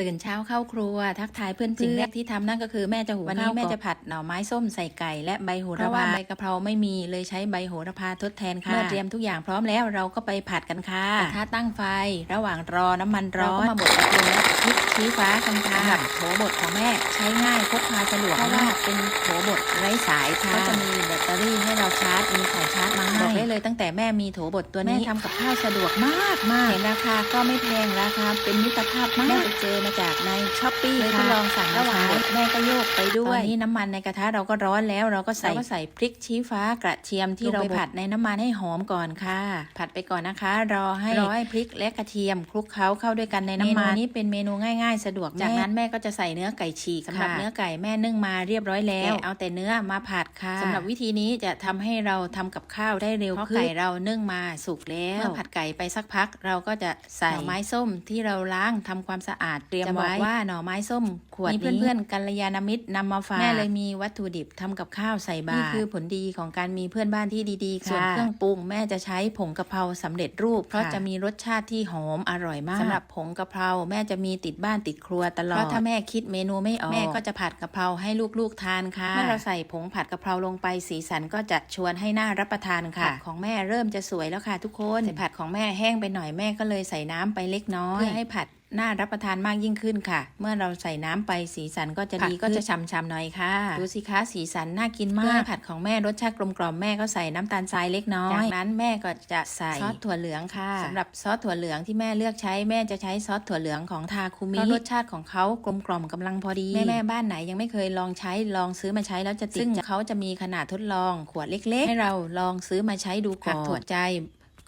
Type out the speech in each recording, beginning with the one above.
ตื่นเช้าเข้าครัว ทักทายเพื่อนๆสิ่งแรกที่ทำนั่นก็คือแม่จะหุงวันนี้แม่จะผัดหน่อไม้ส้มใส่ไก่และใบโหระพาใบกะเพราไม่มีเลยใช้ใบโหระพาทดแทนค่ะเมื่อเตรียมทุกอย่างพร้อมแล้วเราก็ไปผัดกันค่ะกระทะตั้งไฟ ระหว่างรอน้ำมันร้อนมาบดกระเทียมและพริกชี้ฟ้ากันค่ะสำหรับโถบดของแม่ใช้ง่ายพกพาสะดวกเพราะว่าเป็นโถบดไร้สายค่ะก็จะมีแบตเตอรี่ให้เราชาร์จมีสายชาร์จมาให้บอกได้เลยตั้งแต่แม่มีโถบดตัวนี้ แม่ทำกับข้าวสะดวกมากมากเห็นราคาก็ไม่แพงราคาเป็นมิตรภาพมากแม่ไปเจอมาจากในช้อปปี้เลยทดลองสั่งระหว่างบดแม่ก็โยกไปด้วยตอนนี้น้ำมันในกระทะเราก็ร้อนแล้วเราก็ใส่ก็ใส่พริกชี้ฟ้ากระเทียมที่เราไปผัดในน้ำมันให้หอมก่อนค่ะ ผัดไปก่อนนะคะ รอให้รอให้พริกและกระเทียมคลุกเคล้าเข้าด้วยกันในน้ำมันนี้เป็นเมนูง่ายๆ สะดวกจากนั้นแม่ก็จะใส่เนื้อไก่ฉีกสำหรับเนื้อไก่แม่นึ่งมาเรียบร้อยแล้ว เอาแต่เนื้อมาผัดค่ะสำหรับวิธีนี้จะทำให้เราทำกับข้าวได้เร็วขึ้นไก่เรานึ่งมาสุกแล้วเมื่อผัดไก่ไปสักพัก เราก็จะใส่หน่อไม้ส้มที่เราล้างทำความสะอาดเตรียมไว้ว่าหน่อไม้ส้มขวดนี้เพื่อนๆกัลยาณมิตรนำมาฝากแม่เลยมีวัตถุดิบทำกับข้าวใส่บาตรนี่คือผลดีของการมีเพื่อนบ้านที่ดีๆค่ะส่วนเครื่องปรุงแม่จะใช้ผงกะเพราสำเร็จรูป เพราะจะมีรสชาติที่หอมอร่อยมากสำหรับผงกะเพราแม่จะมีติดบ้านติดครัวตลอดเพราะถ้าแม่คิดเมนูไม่ออกแม่ก็จะผัดกะเพราให้ลูกๆทานค่ะเมื่อเราใส่ผงผัดกะเพราลงไปสีสันก็จะชวนให้น่ารับประทานค่ะผัดของแม่เริ่มจะสวยแล้วค่ะทุกคนแต่ผัดของแม่แห้งไปหน่อยแม่ก็เลยใส่น้ำไปเล็กน้อยเพื่อให้ผัด น่ารับประทานมากยิ่งขึ้นค่ะ เมื่อเราใส่น้ำไปสีสันก็จะดีก็จะฉ่ำๆหน่อยค่ะ ดูสิคะสีสันน่ากินมากผัดของแม่รสชาติกลมกล่อมแม่ก็ใส่น้ำตาลทรายเล็กน้อยจากนั้นแม่ก็จะใส่ซอสถั่วเหลืองค่ะสำหรับซอสถั่วเหลืองที่แม่เลือกใช้แม่จะใช้ซอสถั่วเหลืองของทาคุมิเพราะรสชาติของเขากลมกล่อมกำลังพอดีแม่แม่บ้านไหนยังไม่เคยลองใช้ลองซื้อมาใช้แล้วจะติดซึ่งเขาจะมีขนาดทดลองขวดเล็ก ๆ ให้เราลองซื้อมาใช้ดูก่อนถั่วใจ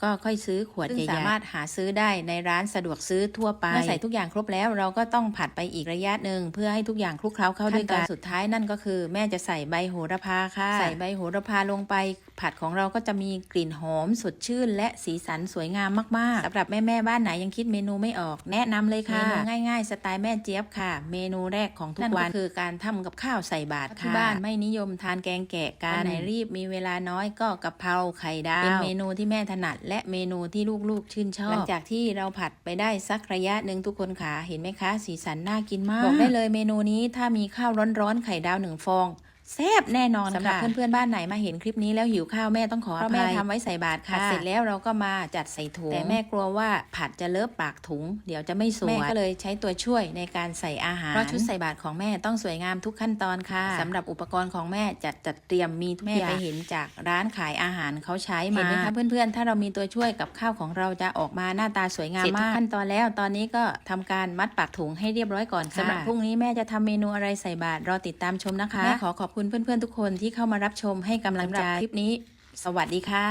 ก็ค่อยซื้อขวดใหญ่ๆสามารถหาซื้อได้ในร้านสะดวกซื้อทั่วไปเมื่อใส่ทุกอย่างครบแล้วเราก็ต้องผัดไปอีกระยะหนึ่งเพื่อให้ทุกอย่างคลุกเคล้าเข้าด้วยกันสุดท้ายนั่นก็คือ แม่จะใส่ใบโหระพาค่ะ ใส่ใบโหระพาลงไป ผัดของเราก็จะมีกลิ่นหอมสดชื่น และสีสันสวยงามมากๆสำหรับแม่แม่ๆบ้านไหนยังคิดเมนูไม่ออกแนะนำเลยค่ะเมนูง่ายๆ สไตล์แม่เจี๊ยบค่ะ เมนูแรกของทุกวันคือการทำกับข้าวใส่บาตรค่ะที่บ้านไม่นิยมทานแกงแกะกันไหนรีบมีเวลาน้อยก็กะเพราไข่ดาวเป็นเมนูที่แม่ถนัดและเมนูที่ลูกๆชื่นชอบ หลังจากที่เราผัดไปได้สักระยะหนึ่งทุกคนค่ะ เห็นไหมคะ สีสันน่ากินมาก บอกได้เลยเมนูนี้ถ้ามีข้าวร้อนๆไข่ดาวหนึ่งฟอง แซ่บแน่นอนสำหรับเพื่อนๆบ้านไหนมาเห็นคลิปนี้แล้วหิวข้าวแม่ต้องขออภัยเพราะแม่ทำไว้ใส่บาตรค่ะเสร็จแล้วเราก็มาจัดใส่ถุงแต่แม่กลัวว่าผัดจะเลอะปากถุง เดี๋ยวจะไม่สวยแม่ก็เลยใช้ตัวช่วยในการใส่อาหารเพราะชุดใส่บาตรของแม่ต้องสวยงามทุกขั้นตอนค่ะสำหรับอุปกรณ์ของแม่จัดจัดเตรียมมีทุกอย่างแม่ไปเห็นจากร้านขายอาหารเขาใช้มาเห็นไหมคะเพื่อนๆ ถ้าเรามีตัวช่วยกับข้าวของเราจะออกมาหน้าตาสวยงามมากขั้นตอนแล้วตอนนี้ก็ทำการมัดปากถุงให้เรียบร้อยก่อนค่ะสำหรับพรุ่งนี้แม่จะทำเมนูอะไรใส่บาตรรอติดตามชมนะคะแม่ขอขอบคุณเพื่อนๆทุกคนที่เข้ามารับชมให้กำลังใจคลิปนี้ สวัสดีค่ะ